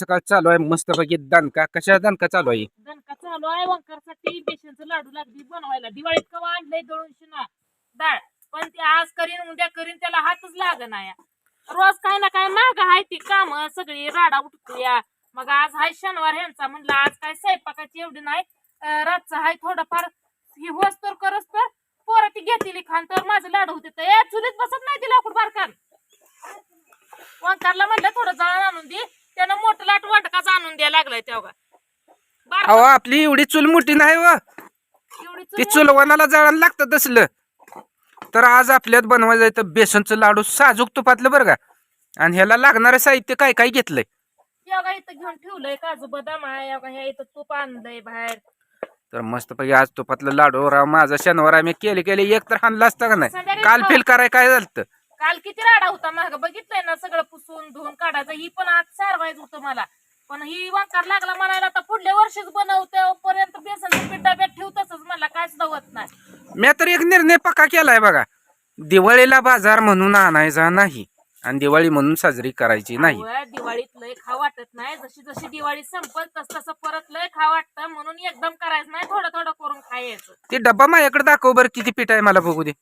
सकाळ चालू आहे? मस्त पैकी दणका. कशा दणका चालू आहे? दणका चालू आहे. वंकरसाठी बेसनचं लाडू लागली बनवायला. दिवाळीत कवा आणलंय दळून शिना डाळ पण ते आज करीन उद्या करीन त्याला हातच लाग या. रोज काय ना काय माग आहे ती काम. सगळी राडा उठतोया. मग आज हाय शनिवार ह्यांचा म्हणलं आज काय स्वयंपाकाची एवढी नाही. रातचा रातचं हाय थोडंफार. ही होस तर करस तर पोरं ती घेतली खान तर माझं लाडू होते तर. चुलीत बसत नाही ती लाकूड बारकान. वंकारला म्हणलं थोडं जळण आणून दे. त्यानं मोठं लाट वाटकाच आणून द्यायला लागलाय तेव्हा. अहो आपली एवढी चूल मोठी नाही व एवढी ती चूल चुलवणाला जळण लागतं तसलं. तर आज आपल्यात बनवायचं तर बेसनचं लाडू साजूक तुपातलं बरं का. आणि ह्याला लागणारं साहित्य काय काय घेतलंय? योगा इथं घेऊन ठेवलंय काजू बदाम आहे योगा ह्या इथं तूप आणलंय बाहेर. तर मस्त पैकी आज तुपातलं लाडू राव माझा शनिवार आम्ही केले केले एक तर हाणला असता का नाही? संध्याकाळी काल खाऊ. फिल कराय काय झालं काल किती राडा होता माग. बघितलंय ना सगळं पुसून धुवून काढायचं. ही पण आज सारवायचं होतं मला. पण ही वांकार लागला म्हणायला आता पुढल्या वर्षीच बनवते पर्यंत बेसनचं पीठ डब्यात ठेव तसंच मला काय सुद्धा होत नाही. मी तर एक निर्णय पक्का केलाय बघा. दिवाळीला बाजार म्हणून आणायचा नाही आणि दिवाळी म्हणून साजरी करायची नाही. दिवाळीत लय खा वाटत नाही. जशी जशी दिवाळी संपत तस तसं परत लय खा वाटतं. म्हणून एकदम करायचं नाही. थोडं थोडं करून खायचं. ते डब्बा माझ्याकडे दाखव बरं किती पीठ आहे मला बघू दे.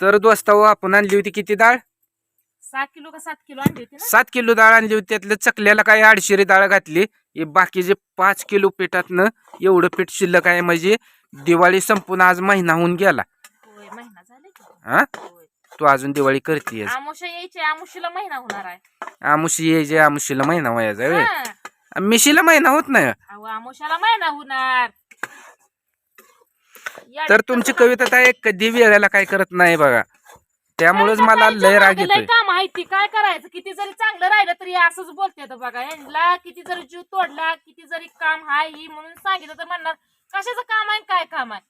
तर दोस्ताव आपण आणली होती किती डाळ? सात किलो का सात किलो आणली होती ना? सात किलो डाळ आणली होती त्यातलं चकल्याला काय आडशिरी डाळ घातली. हे बाकीचे पाच किलो पिठातनं एवढं पीठ शिल्लक आहे म्हणजे दिवाळी संपून आज महिना होऊन गेला. होय महिना झाले की. हा? होय. तू अजून दिवाळी करतीयस आमुषा यायची आमुशीला महिना होणार आहे. आमुशी यायचे आमुशीला महिना व्हायचा व्हय. हा. मिशीला महिना होत नाही. अहो आमुषाला महिना होणार. या तर तुमची कविता काय कधी वेळेला काय करत नाही बघा. त्यामुळेच मला लय राग मागं लय येतोय. काम आहे ती काय करायचं? किती जरी चांगलं राहिलं तरी असंच बोलते बघा. यांना किती जरी जीव तोडला किती जरी काम आहे ही म्हणून सांगितलं तर म्हणणार कशाचं काम आहे काय काम आहे?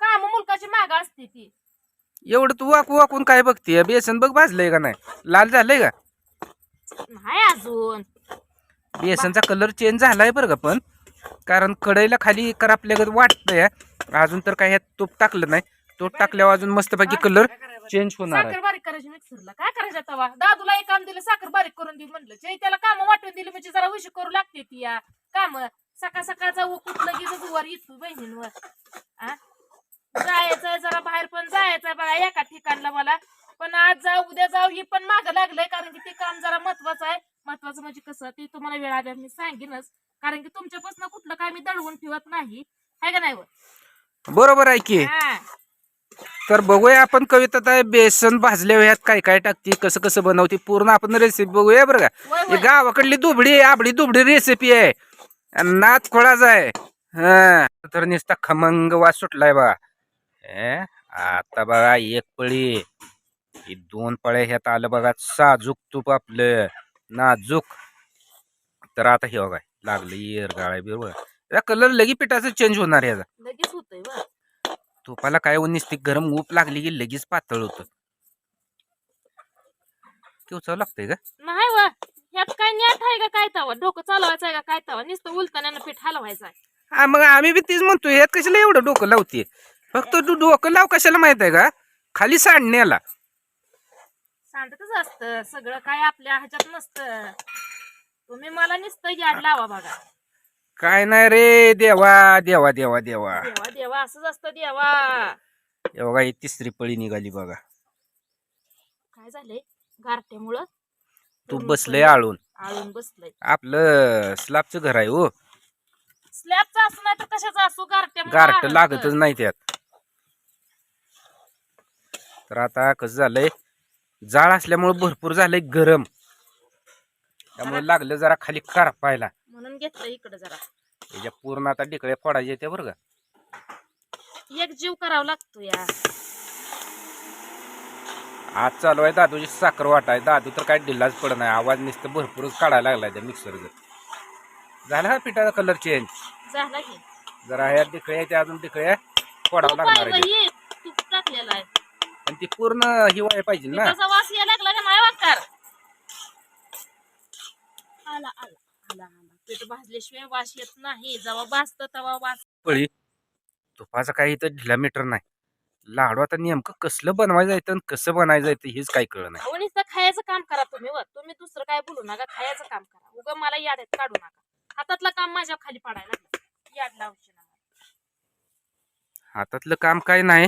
काम मुलकाची माग असते ती. एवढं तू वाकू वाकून काय बघतीय? बेसन बघ भाजलंय का नाही? लाल झालंय का? नाही अजून. बेसनचा कलर चेंज झालाय बरं का पण. कारण कढईला खाली करापल्यागत वाटतंय अजून तर काय ह्यात तूप टाकलं नाही. तूप टाकल्यावर अजून मस्तपैकी कलर चेंज होणार आहे. साखर बारीक करायची मिक्सरला काय करायचं तवा दादूला एक काम दिलं साखर बारीक करून दे म्हणलं. जे त्याला काम वाटून दिली म्हणजे जरा उशी करू लागते ती या. काम. सकाळ सकाळचा उकूट लगेच वर येतो बहिणींवर. आ? जायचंय जरा बाहेर पण जायचंय बघा एका ठिकाणला मला. पण आज जाऊ उद्या जाऊ ही पण मागं लागलंय कारण की ते काम जरा महत्वाचं आहे. महत्वाचं म्हणजे कसं ते तुम्हाला वेळ आल्या मी सांगेनच. कारण की तुमच्यापासून कुठलं काय मी दळवून ठेवत नाही. आहे का नाही व? बरोबर आहे की. हा. तर बघूया आपण कविता आहे बेसन भाजल्या ह्यात काय काय टाकते कसं कसं बनवते पूर्ण आपण रेसिपी बघूया बरं का. वय हे. गावाकडली दुबडी आबडी दुबडी रेसिपी आहे. आणि नात खोळाचा आहे. हा. तर नुसता खमंग वास सुटलाय बघा. हे, आता बघा एक पळी. ही दोन पळ्या ह्यात आलं बघा साजूक तूप आपलं. नाजूक. तर आता हे बघा. लागलं येर गाळा या कलर लगी पिठाचं चेंज होणार याचा लगेच होतंय व. तुपाला काय निसती गरम ऊप लागली की लगेच पातळ होतं. केवचावं लागतंय का? नाही व ह्यात काय नेट आहे का काय तवा? डोकं चालवायचं आहे का काय तवा? नुसतं उलताना पीठ हलवायचं आहे हा मग आम्ही बी तीच म्हणतो यात कशाला एवढं डोकं लावते फक्त तू डोकं लाव कशाला माहीत आहे का? खाली सांडण्याला. सांडतच असतं सगळं काय आपल्या ह्याच्यात नसतं. तुम्ही मला नुसतं याड लावा बघा. काय नाही रे देवा देवा देवा देवा. देवा देवा असंच असतं देवा. हे बघा ही तिसरी पळी निघाली बघा. काय झालंय? गारट्यामुळं तू बसलंय आळून. आळून बसलंय. आपलं स्लॅबचं घर आहे हो. स्लॅबचा असू नाही तर कशाचा असू? गारट्यामुळं गारट आळतं. लागतच नाही त्यात. तर आता कसं झालंय? जाळ असल्यामुळे भरपूर झालंय गरम. त्यामुळे लागलं जरा खाली करपायला म्हणून घेतलं इकडं जरा. त्याच्या पूर्ण आता ढिकळ्या फोडायच्या येते बरं का. एक जीव करावा लागतो या. आज चालू आहे दादूची साखर वाटाय दादू तर काय ढिल्लाच पडत नाही. आवाज नुसतं भरपूरच काढायला लागलाय त्या मिक्सरचं झाला हा पिठाचा कलर चेंज झाला की. जरा ह्या ढिकळ्या त्या अजून ढिकळ्या फोडावं आहे लागणार आहे हे तूप टाकलेलं आहे. ती पूर्ण हिवाय पाहिजे ना. त्याचा वास यायला लागला का? नाही वाकार आला पीठ भाजल्याशिवाय वास येत नाही. जेव्हा भाजतं तेव्हा वास पळी. तुपाचा काही इथं ढिला मीटर नाही. लाडू आता नेमकं कसलं बनवायचं आहे आणि कसं बनायचं आहे हेच काही कळ नाही. अहो नुसतं खायचं काम करा तुम्ही व. तुम्ही दुसरं काय बोलू नका. खायचं काम करा. उगा मला याड्यात काढू नका. हातातलं काम माझ्या खाली पडायला लागलं. याड लावशी हातातलं काम काय नाही.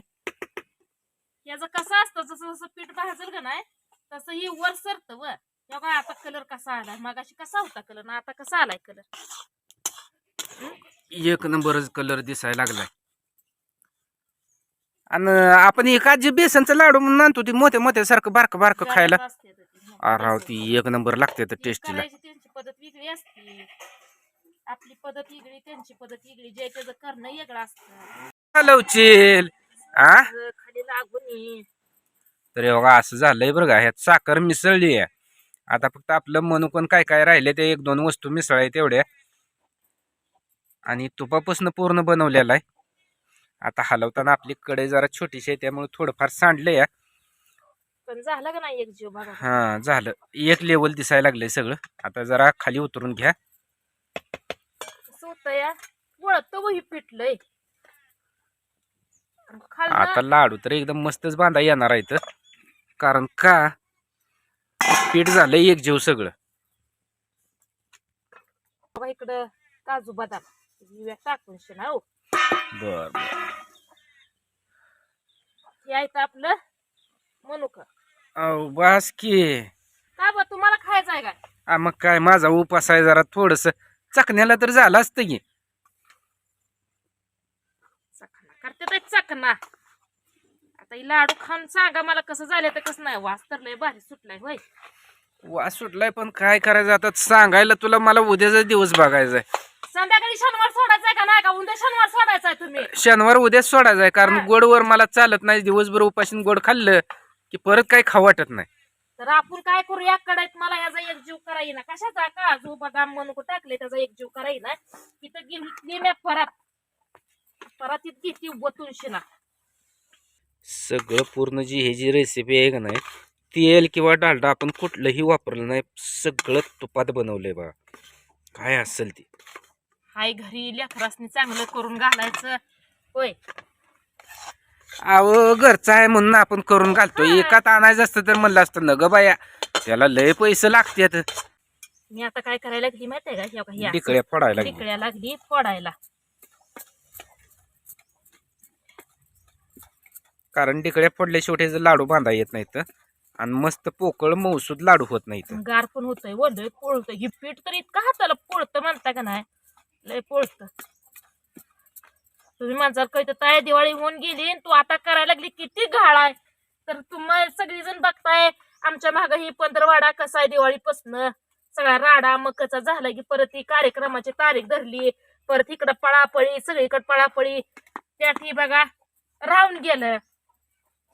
याचं कसं असतं? जसं जसं पीठ भाजल का नाही तसं हे वर सरतं व. तेव्हा आता कलर कसा आलाय? मगाशी कसा होता कलर ना आता कसा आलाय कलर एक नंबरच कलर दिसायला लागलाय. आणि आपण एका जे बेसनचं लाडू म्हणून आणतो ती मोठ्या मोठ्या सारखं बारकं बारकं खायला. राव ती एक नंबर लागते तर टेस्टीला त्यांची पद्धत वेगळी असते. आपली पद्धत वेगळी त्यांची पद्धत वेगळी. जे त्याचं करणं वेगळं असतं. लवचेल आ? जर खाली लागून. तर हे बघा असं झालंय बरं का. ह्यात साखर मिसळली आहे. आता फक्त आपलं मनुकन काय काय राहिले ते एक दोन वस्तू मिसळाय तेवढ्या. आणि तुपापासून पूर्ण बनवलेला आहे. आता हलवताना आपली कडे जरा छोटीशी आहे त्यामुळे थोडंफार सांडलंय. पण झालं का नाही एक जीव बघा? हा झालं. एक लेवल दिसायला लागलंय सगळं. आता जरा खाली उतरून घ्या. कसं होतं या? वळत वही पिटलंय. आता लाडू तर एकदम मस्तच बांधा येणार आहे कारण का? पीठ झालंय एक जीव सगळं. इकडं काजू बदाम. टाकून शेणा हो. बर तर आपलं मनुक. अहो, बास की. का बा तुम्हाला खायचं आहे काय आ, मग काय माझा उपास आहे जरा थोडस. चकण्याला तर झालं असतं की. चकना करते तर आता ही लाडू खाऊन सांगा मला कसं झालं तर कसं नाही. वास तर लय भारी सुटलाय होय. वास सुटलाय पण काय करायचं आता? सांगायला तुला मला उद्याचा दिवस बघायचा आहे. संध्याकाळी शनिवार सोडायचंय का नाही का? उद्या शनिवार सोडायचा आहे तुम्ही. शनिवार उद्याच सोडायचा आहे कारण. गोडवर मला चालत नाही. दिवसभर उपाशीन गोड खाल्लं की परत काही खाऊ वाटत नाही. तर आपण काय करू? या कडाईत मला याचा एक जीव करायला ना कशाचा काजू बदाम मनुको टाकले त्याचा एक जीव करायला तिथं घेतली मी परत. परत इतकी ती वतून शिना. सगळं पूर्ण जी हे जी रेसिपी आहे का नाही तेल किंवा डालडा आपण कुठलंही वापरलं नाही सगळं तुपात बनवलंय बघा काय असेल ती? हाय घरी लेकरासनी चांगलं करून घालायचं. होय. अहो घरचं आहे म्हणून आपण करून घालतो एकात आणायचं असतं तर म्हणलं असतं न ग बाया त्याला लय पैसे लागतात मी आता काय करायला लागली माहितीये का? ह्या- ह्या. तिकड्या फोडायला लागली. लागली फोडायला. कारण तिकडे फोडल्या शेवटी लाडू बांधा येत नाहीत. आणि मस्त पोकळ मौसूद लाडू होत नाही गार पण होतंय वंदय पोळतंय. ही पीठ तर इतकं हाताला पोळतं म्हणता का नाही? लय पोळत. तुम्ही माझा कळतं ताय दिवाळी होऊन गेली आणि तू आता करायला लागली किती घाळ आहे. तर तुम्ही सगळीजण बघताय आमच्या माग ही पंधरवाडा कसा आहे दिवाळीपासनं. सगळा राडा मकचा झाला की परत ही कार्यक्रमाची तारीख धरली परत इकडं पळापळी सगळीकडे पळापळी. त्यात ही बघा राहून गेलं.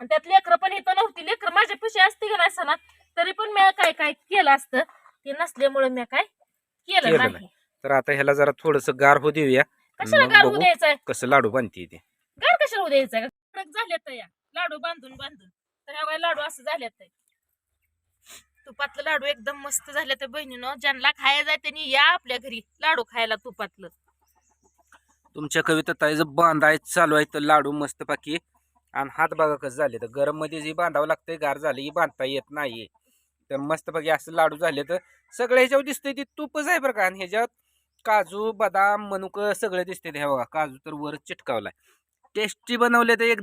आणि त्यात लेकरं पण इथं नव्हती. लेकरं माझ्या पिशी असते का नाही सणात तरी पण मी काय काय केलं असतं? ते नसल्यामुळे मी काय केलं केलं नाही. नाही. तर आता ह्याला जरा थोडस गार हो देऊया. कशाला मग गार होऊ बघू द्यायचंय? कसं लाडू बांधते ते. गार कशाला होऊ द्यायचंय? का? कडक झाले तर या लाडू बांधून बांधून. तर ह्या वेळी लाडू असं झाले तर तुपातलं लाडू एकदम मस्त झाले तर बहिणीनं. ज्यांना खायला जाय त्यांनी या आपल्या घरी. लाडू खायला तुपातलं. तुमच्या कविता ताईचं बांधायचं चालू आहे. तर लाडू मस्त पाकी आणि हात बघा कसं झाले तर गरममध्ये जी बांधावं लागतंय गार झालं ही बांधता येत नाही तर मस्त पाकी असं लाडू झाले तर सगळं ह्याच्यावर दिसतंय ते तूपच आहे बरं का. आणि ह्याच्यात काजू बदाम मनुक सगळं दिसतंय हे बघा काजू तर वर चिटकावलाय. टेस्टी बनवले तर एक